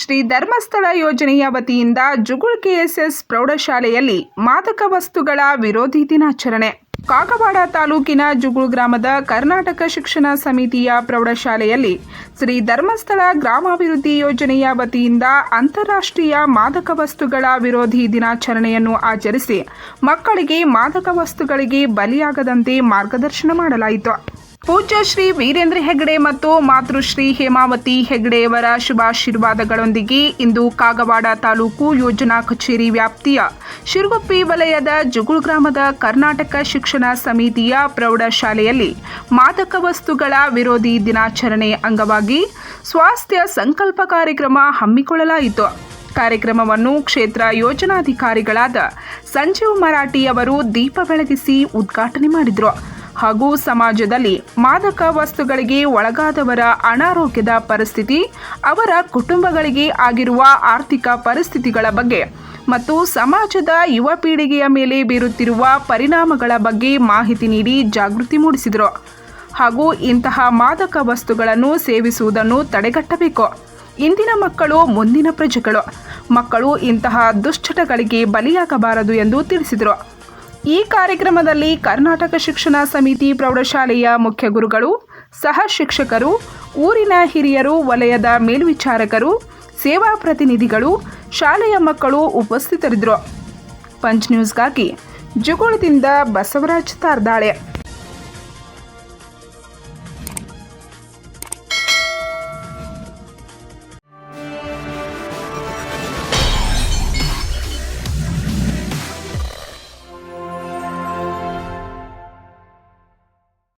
ಶ್ರೀ ಧರ್ಮಸ್ಥಳ ಯೋಜನೆಯ ವತಿಯಿಂದ ಜುಗುಳ್ ಕೆಎಸ್ಎಸ್ ಪ್ರೌಢಶಾಲೆಯಲ್ಲಿ ಮಾದಕ ವಸ್ತುಗಳ ವಿರೋಧಿ ದಿನಾಚರಣೆ. ಕಾಗವಾಡ ತಾಲೂಕಿನ ಜುಗುಳ್ ಗ್ರಾಮದ ಕರ್ನಾಟಕ ಶಿಕ್ಷಣ ಸಮಿತಿಯ ಪ್ರೌಢಶಾಲೆಯಲ್ಲಿ ಶ್ರೀ ಧರ್ಮಸ್ಥಳ ಗ್ರಾಮಾಭಿವೃದ್ಧಿ ಯೋಜನೆಯ ವತಿಯಿಂದ ಅಂತಾರಾಷ್ಟ್ರೀಯ ಮಾದಕ ವಸ್ತುಗಳ ವಿರೋಧಿ ದಿನಾಚರಣೆಯನ್ನು ಆಚರಿಸಿ ಮಕ್ಕಳಿಗೆ ಮಾದಕ ವಸ್ತುಗಳಿಗೆ ಬಲಿಯಾಗದಂತೆ ಮಾರ್ಗದರ್ಶನ ಮಾಡಲಾಯಿತು. ಪೂಜ್ಯ ಶ್ರೀ ವೀರೇಂದ್ರ ಹೆಗ್ಡೆ ಮತ್ತು ಮಾತೃಶ್ರೀ ಹೇಮಾವತಿ ಹೆಗ್ಡೆಯವರ ಶುಭಾಶೀರ್ವಾದಗಳೊಂದಿಗೆ ಇಂದು ಕಾಗವಾಡ ತಾಲೂಕು ಯೋಜನಾ ಕಚೇರಿ ವ್ಯಾಪ್ತಿಯ ಶಿರುಗುಪ್ಪಿ ವಲಯದ ಜುಗುಳ್ ಗ್ರಾಮದ ಕರ್ನಾಟಕ ಶಿಕ್ಷಣ ಸಮಿತಿಯ ಪ್ರೌಢಶಾಲೆಯಲ್ಲಿ ಮಾದಕ ವಸ್ತುಗಳ ವಿರೋಧಿ ದಿನಾಚರಣೆ ಅಂಗವಾಗಿ ಸ್ವಾಸ್ಥ್ಯ ಸಂಕಲ್ಪ ಕಾರ್ಯಕ್ರಮ ಹಮ್ಮಿಕೊಳ್ಳಲಾಯಿತು. ಕಾರ್ಯಕ್ರಮವನ್ನು ಕ್ಷೇತ್ರ ಯೋಜನಾಧಿಕಾರಿಗಳಾದ ಸಂಜೀವ್ ಮರಾಠಿ ಅವರು ದೀಪ ಬೆಳಗಿಸಿ ಉದ್ಘಾಟನೆ ಮಾಡಿದರು. ಹಾಗೂ ಸಮಾಜದಲ್ಲಿ ಮಾದಕ ವಸ್ತುಗಳಿಗೆ ಒಳಗಾದವರ ಅನಾರೋಗ್ಯದ ಪರಿಸ್ಥಿತಿ, ಅವರ ಕುಟುಂಬಗಳಿಗೆ ಆಗಿರುವ ಆರ್ಥಿಕ ಪರಿಸ್ಥಿತಿಗಳ ಬಗ್ಗೆ ಮತ್ತು ಸಮಾಜದ ಯುವ ಪೀಳಿಗೆಯ ಮೇಲೆ ಬೀರುತ್ತಿರುವ ಪರಿಣಾಮಗಳ ಬಗ್ಗೆ ಮಾಹಿತಿ ನೀಡಿ ಜಾಗೃತಿ ಮೂಡಿಸಿದರು. ಹಾಗೂ ಇಂತಹ ಮಾದಕ ವಸ್ತುಗಳನ್ನು ಸೇವಿಸುವುದನ್ನು ತಡೆಗಟ್ಟಬೇಕು. ಇಂದಿನ ಮಕ್ಕಳು ಮುಂದಿನ ಪ್ರಜೆಗಳು. ಮಕ್ಕಳು ಇಂತಹ ದುಶ್ಚಟಗಳಿಗೆ ಬಲಿಯಾಗಬಾರದು ಎಂದು ತಿಳಿಸಿದರು. ಈ ಕಾರ್ಯಕ್ರಮದಲ್ಲಿ ಕರ್ನಾಟಕ ಶಿಕ್ಷಣ ಸಮಿತಿ ಪ್ರೌಢಶಾಲೆಯ ಮುಖ್ಯ ಗುರುಗಳು, ಸಹ ಶಿಕ್ಷಕರು, ಊರಿನ ಹಿರಿಯರು, ವಲಯದ ಮೇಲ್ವಿಚಾರಕರು, ಸೇವಾ ಪ್ರತಿನಿಧಿಗಳು, ಶಾಲೆಯ ಮಕ್ಕಳು ಉಪಸ್ಥಿತರಿದ್ದರು. ಪಂಚ್ ನ್ಯೂಸ್ಗಾಗಿ ಜುಗುಳದಿಂದ ಬಸವರಾಜ್ ತಾರ್ದಾಳೆ.